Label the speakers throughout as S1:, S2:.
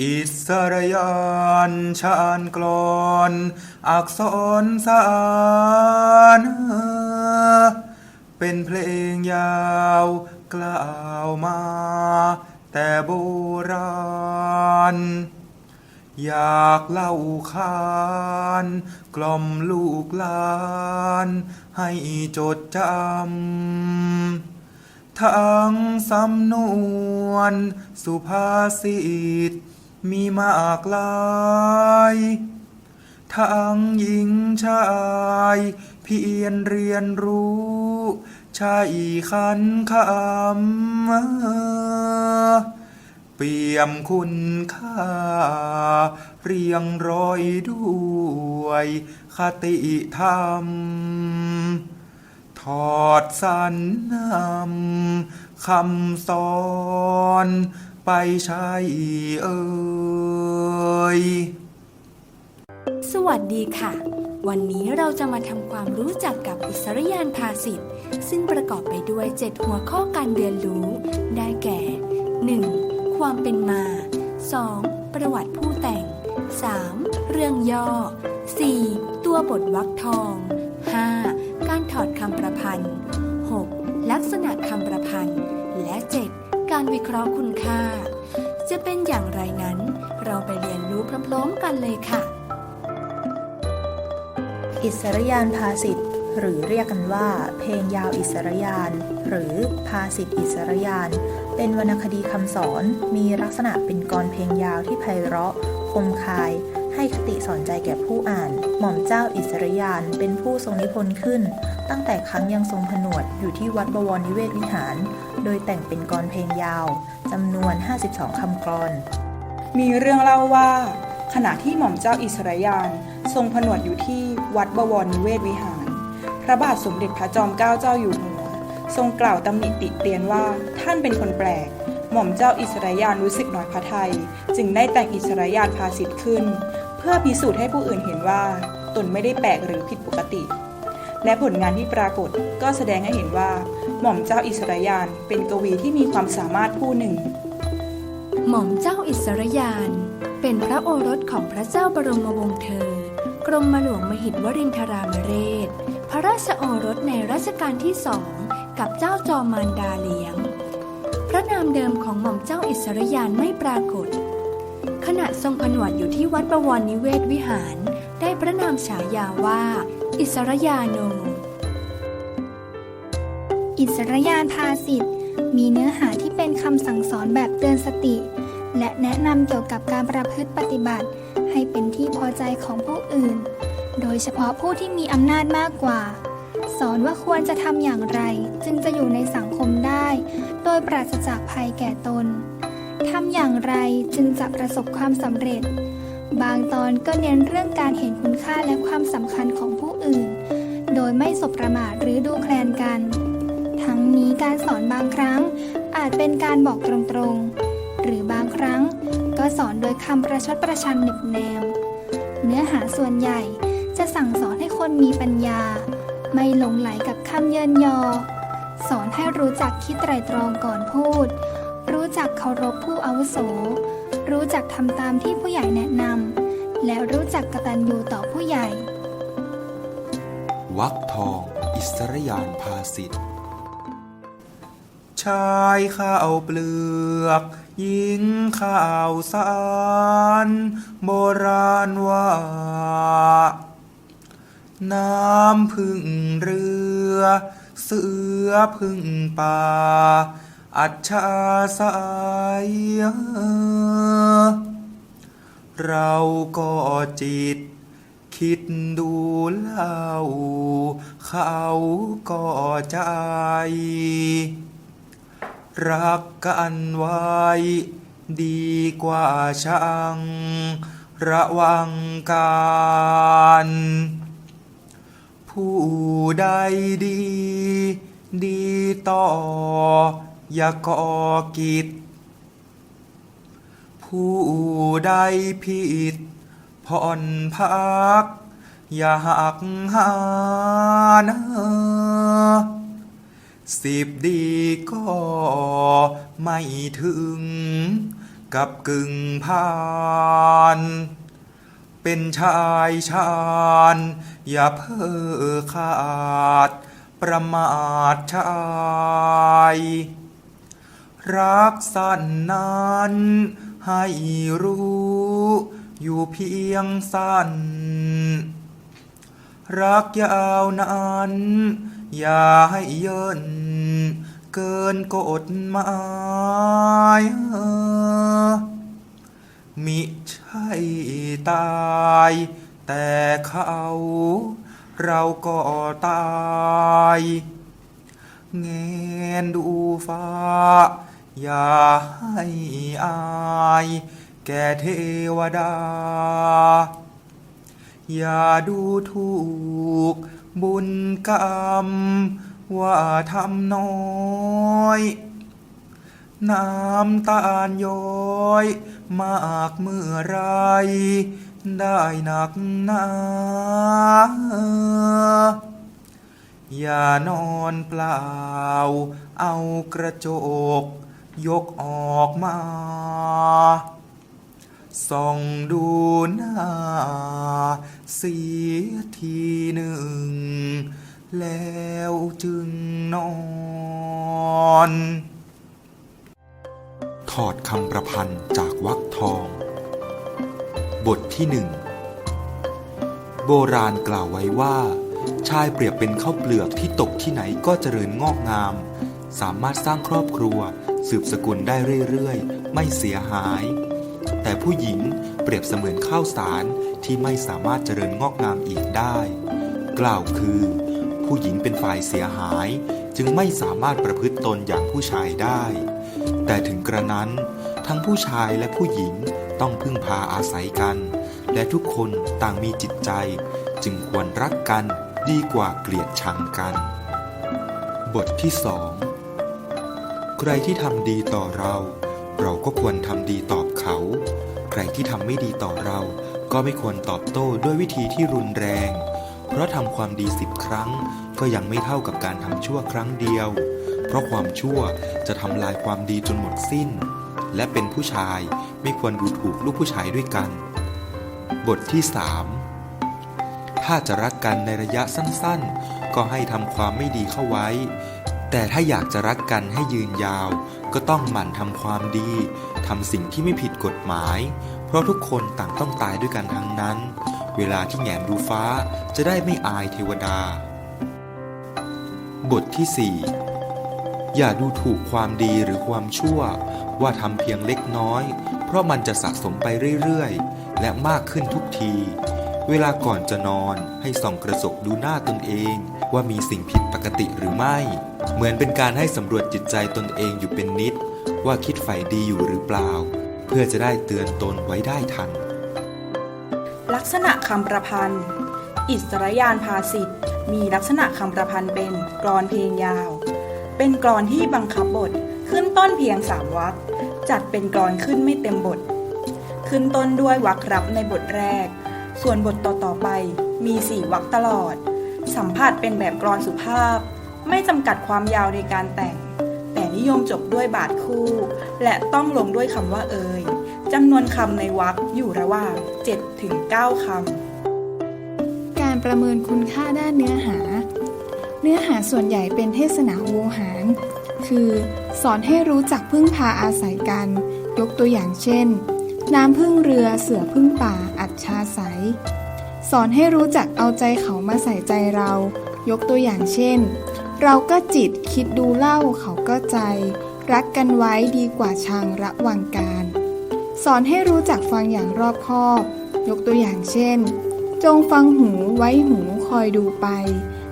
S1: อิสรยานชาญกลอนอักษรสารเป็นเพลงยาวกล่าวมา แต่โบราณ อยากเล่าขานกล่อมลูกหลาน ให้จดจำทั้งสำนวนสุภาษิต มีมากลายทั้งหญิงชายเพียรเรียนรู้ใช่ขันคำเปี่ยมคุณค่า เรียงร้อยด้วย คติธรรม ถอดสันนำคำสอน ไปใช้เอ่ย
S2: สวัสดีค่ะ วันนี้เราจะมาทำความรู้จักกับอิสริยานภาษิตซึ่งประกอบไปด้วย 7 หัวข้อการเรียนรู้ ได้แก่ 1. ความเป็นมา 2. ประวัติผู้แต่ง 3. เรื่องย่อ 4. ตัวบทวรรคทอง 5. การถอดคำประพันธ์ 6. ลักษณะคำประพันธ์ และ 7. การวิเคราะห์คุณค่า จะเป็นอย่างไรนั้น เราไปเรียนรู้พร้อมๆกันเลยค่ะ
S3: อิสรยานภาษิตหรือเรียกกันว่า เพลงยาวอิสรยาน หรือภาษิตอิสรยาน เป็นวรรณคดีคำสอน มีลักษณะเป็นกรเพลงยาวที่ไพเราะ คมคาย ให้คติสอนใจแก่ผู้อ่าน หม่อมเจ้าอิสรยานเป็นผู้ทรงนิพนธ์ขึ้น ตั้งแต่ครั้งยังทรงผนวดอยู่ที่วัดบวรนิเวศวิหาร ดยแต่งเป็นกรเพลงยาวจำนวน 52 คำกรอน
S4: มีเรื่องเล่าว่า ขณะที่หม่อมเจ้าอิสรยาน ทรงผนวดอยู่ที่วัดบวรนิเวศวิหาร พระบาทสมเด็จพระจอมเกล้าเจ้าอยู่หัว ทรงกล่าวตำหนิติเตียนว่าท่านเป็นคนแปลก หม่อมเจ้าอิสรยานรู้สึกน้อยพระไทย จึงได้แต่งอิสรยานภาษิตขึ้น เพื่อพิสูจน์ให้ผู้อื่นเห็นว่า ตนไม่ได้แปลกหรือผิดปกติ และผลงานที่ปรากฏก็แสดงให้เห็นว่า หม่อมเจ้าอิสรยานเป็นกวีที่มีความสามารถผู้หนึ่ง
S2: หม่อมเจ้าอิสรยาน เป็นพระโอรสของพระเจ้าบรมวงศ์เธอ กรมหลวงมหิดวรินทรามเรศ พระราชโอรสในรัชกาลที่สองกับเจ้าจอมมารดาเลี้ยง พระนามเดิมของหม่อมเจ้าอิสรยานไม่ปรากฏ ขณะทรงผนวดอยู่ที่วัดประวรนิเวศวิหาร ได้พระนามฉายาว่า อิสรยาโน
S5: อิสรยานภาษิตมีเนื้อหาที่เป็นคำสั่งสอนแบบเตือนสติ และแนะนำเกี่ยวกับการประพฤติปฏิบัติ ให้เป็นที่พอใจของผู้อื่น โดยเฉพาะผู้ที่มีอำนาจมากกว่า สอนว่าควรจะทำอย่างไร จึงจะอยู่ในสังคมได้ โดยปราศจากภัยแก่ตนทำอย่างไรจึงจะประสบความสำเร็จ บางตอนก็เน้นเรื่องการเห็นคุณค่าและความสำคัญของผู้อื่น โดยไม่สบประมาทหรือดูแคลนกัน นี้การสอนบางครั้ง อาจเป็นการบอกตรงๆ หรือบางครั้งก็สอนโดยคำประชดประชันเหน็บแนม เนื้อหาส่วนใหญ่จะสั่งสอนให้คนมีปัญญา ไม่หลงไหลกับคำเยินยอ สอนให้รู้จักคิดไตรตรองก่อนพูด รู้จักเคารพผู้อาวุโส รู้จักทำตามที่ผู้ใหญ่แนะนำและรู้จักกตัญญูต่อผู้ใหญ่
S1: วักทอง อิสรยานภาษิต ชายข้าวเปลือกหญิงข้าวสารโบราณว่า น้ำพึ่งเรือ เสือพึ่งป่า อัจฉาสายเราก็จิต คิดดูเล่า เขาก็ใจ รักกันไว้ ดีกว่าช่างระวังการ ผู้ใดดี ดีต่อ อย่าก่อกิจผู้ใดผิด ผ่อนพัก อย่าหักหานะ สิบดีก็ไม่ถึง กับกึ่งผ่าน เป็นชายชาญ อย่าเพ้อขาด ประมาทชาย รักสั้นนั้นให้รู้ อยู่เพียงสั้น รักยาวนาน อย่าให้เยินเกินกฎหมายมิใช่ตาย แต่เขาเราก็ตายแงนดูฟ้า อย่าให้อาย แก่เทวดา อย่าดูถูก บุญกรรม ว่าทำน้อย น้ำตาลย้อย มากเมื่อไร ได้หนักหนาอย่านอนเปล่า เอากระจก ยกออกมา ส่องดูหน้าเสียทีหนึ่ง แล้วจึงนอน ถอดคำประพันธ์จากวักทอง บทที่หนึ่งโบราณกล่าวไว้ว่า ชายเปรียบเป็นข้าวเปลือกที่ตกที่ไหนก็เจริญงอกงาม สามารถสร้างครอบครัว สืบสกุลได้เรื่อยๆ ไม่เสียหาย แต่ผู้หญิงเปรียบเสมือนข้าวสารที่ไม่สามารถเจริญงอกงามอีกได้ กล่าวคือ ผู้หญิงเป็นฝ่ายเสียหายจึงไม่สามารถประพฤติตนอย่างผู้ชายได้ แต่ถึงกระนั้น ทั้งผู้ชายและผู้หญิงต้องพึ่งพาอาศัยกัน และทุกคนต่างมีจิตใจ จึงควรรักกันดีกว่าเกลียดชังกัน บทที่สองใครที่ทำดีต่อเรา เราก็ควรทำดีตอบเขา ใครที่ทำไม่ดีต่อเรา ก็ไม่ควรตอบโต้ด้วยวิธีที่รุนแรง เพราะทำความดีสิบครั้ง ก็ยังไม่เท่ากับการทำชั่วครั้งเดียว เพราะความชั่วจะทำลายความดีจนหมดสิ้น และเป็นผู้ชายไม่ควรดูถูกลูกผู้ชายด้วยกัน บทที่ 3 ถ้าจะรักกันในระยะสั้นๆ ก็ให้ทำความไม่ดีเข้าไว้แต่ถ้าอยากจะรักกันให้ยืนยาว ก็ต้องหมั่นทำความดีทำสิ่งที่ไม่ผิดกฎหมาย เพราะทุกคนต่างต้องตายด้วยกันทั้งนั้น เวลาที่แหงนดูฟ้าจะได้ไม่อายเทวดา บทที่ 4 อย่าดูถูกความดีหรือความชั่ว ว่าทำเพียงเล็กน้อย เพราะมันจะสะสมไปเรื่อยๆ และมากขึ้นทุกที เวลาก่อนจะนอนให้ส่องกระจกดูหน้าตนเอง ว่ามีสิ่งผิดปกติหรือไม่ เหมือนเป็นการให้สำรวจจิตใจตนเองอยู่เป็นนิด ว่าคิดใฝ่ดีอยู่หรือเปล่า เพื่อจะได้เตือนตนไว้ได้ทัน
S4: ลักษณะคำประพันธ์ อิสรยานภาสิทธ์มีลักษณะคำประพันธ์เป็นกรอนเพลงยาว เป็นกรอนที่บังคับบทขึ้นต้นเพียงสามวรรคจัดเป็นกรอนขึ้นไม่เต็มบท ขึ้นต้นด้วยวรรครับในบทแรก ส่วนบทต่อๆไปมีสี่วรรคตลอด สัมผัสเป็นแบบกรอนสุภาพ ไม่จำกัดความยาวในการแต่ง แต่นิยมจบด้วยบาทคู่ และต้องลงด้วยคำว่าเอ่ยจำนวนคำในวรรคอยู่ระหว่าง7ถึง9คำ
S6: การประเมินคุณค่าด้านเนื้อหา เนื้อหาส่วนใหญ่เป็นเทศนาโวหาร คือสอนให้รู้จักพึ่งพาอาศัยกัน ยกตัวอย่างเช่น น้ำพึ่งเรือเสือพึ่งป่า อัจฉาสายสอนให้รู้จักเอาใจเขามาใส่ใจเรา ยกตัวอย่างเช่น เราก็จิตคิดดูเล่าเขาก็ใจ รักกันไว้ดีกว่าชังระวังการ สอนให้รู้จักฟังอย่างรอบคอบ ยกตัวอย่างเช่น จงฟังหูไว้หูคอยดูไป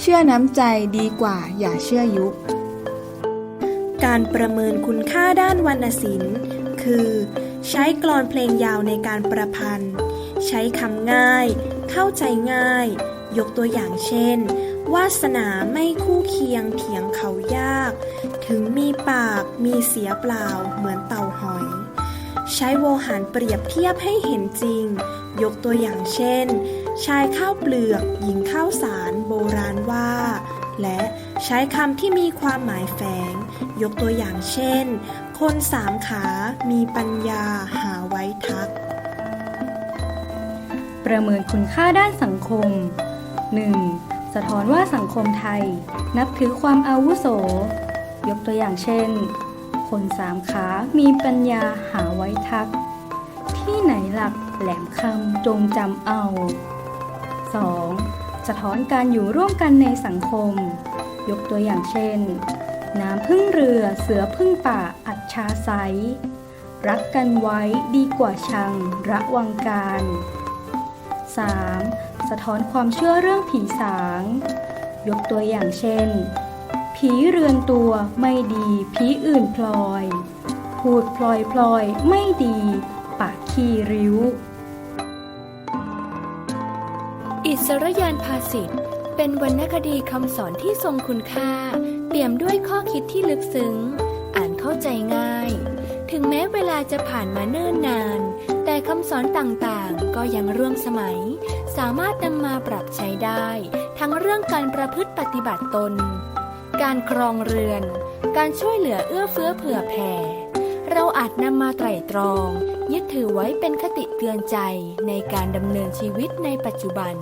S6: เชื่อน้ำใจดีกว่าอย่าเชื่อยุ
S7: การประเมินคุณค่าด้านวรรณศิลป์ คือ ใช้กลอนเพลงยาวในการประพันธ์ ใช้คำง่าย เข้าใจง่าย ยกตัวอย่างเช่น วาสนาไม่คู่เคียงเถียงเขายาก ถึงมีปากมีเสียเปล่าเหมือนเต่าหอย ใช้โวหารเปรียบเทียบให้เห็นจริง ยกตัวอย่างเช่น ชายข้าวเปลือก หญิงข้าวสารโบราณว่า และใช้คำที่มีความหมายแฝง ยกตัวอย่างเช่น คนสามขามีปัญญาหาไว้ทัก
S8: ประเมินคุณค่าด้านสังคม 1. สะท้อนว่าสังคมไทย นับถือความอาวุโส ยกตัวอย่างเช่น คนสามขา มีปัญญาหาไว้ทัก ที่ไหนหลักแหลมคำจงจำเอา 2. สะท้อนการอยู่ร่วมกันในสังคม ยกตัวอย่างเช่น น้ำพึ่งเรือเสือพึ่งป่าอัจฉาไซรักกันไว้ดีกว่าชังระวังการ 3. สะท้อนความเชื่อเรื่องผีสาง ยกตัวอย่างเช่น ผีเรือนตัวไม่ดี ผีอื่นพลอย พูดพลอยพลอยไม่ดี ปากขี้ริ้ว
S2: อิสรยานภาสิทธ์เป็นวรรณคดีคำสอนที่ทรงคุณค่า เปี่ยมด้วยข้อคิดที่ลึกซึ้ง อ่านเข้าใจง่าย ถึงแม้เวลาจะผ่านมาเนิ่นนาน แต่คำสอนต่างๆ ก็ยังร่วมสมัย สามารถนำมาปรับใช้ได้ ทั้งเรื่องการประพฤติปฏิบัติตน การครองเรือน การช่วยเหลือเอื้อเฟื้อเผื่อแผ่ เราอาจนำมาไตร่ตรอง ยึดถือไว้เป็นคติเตือนใจในการดำเนินชีวิตในปัจจุบัน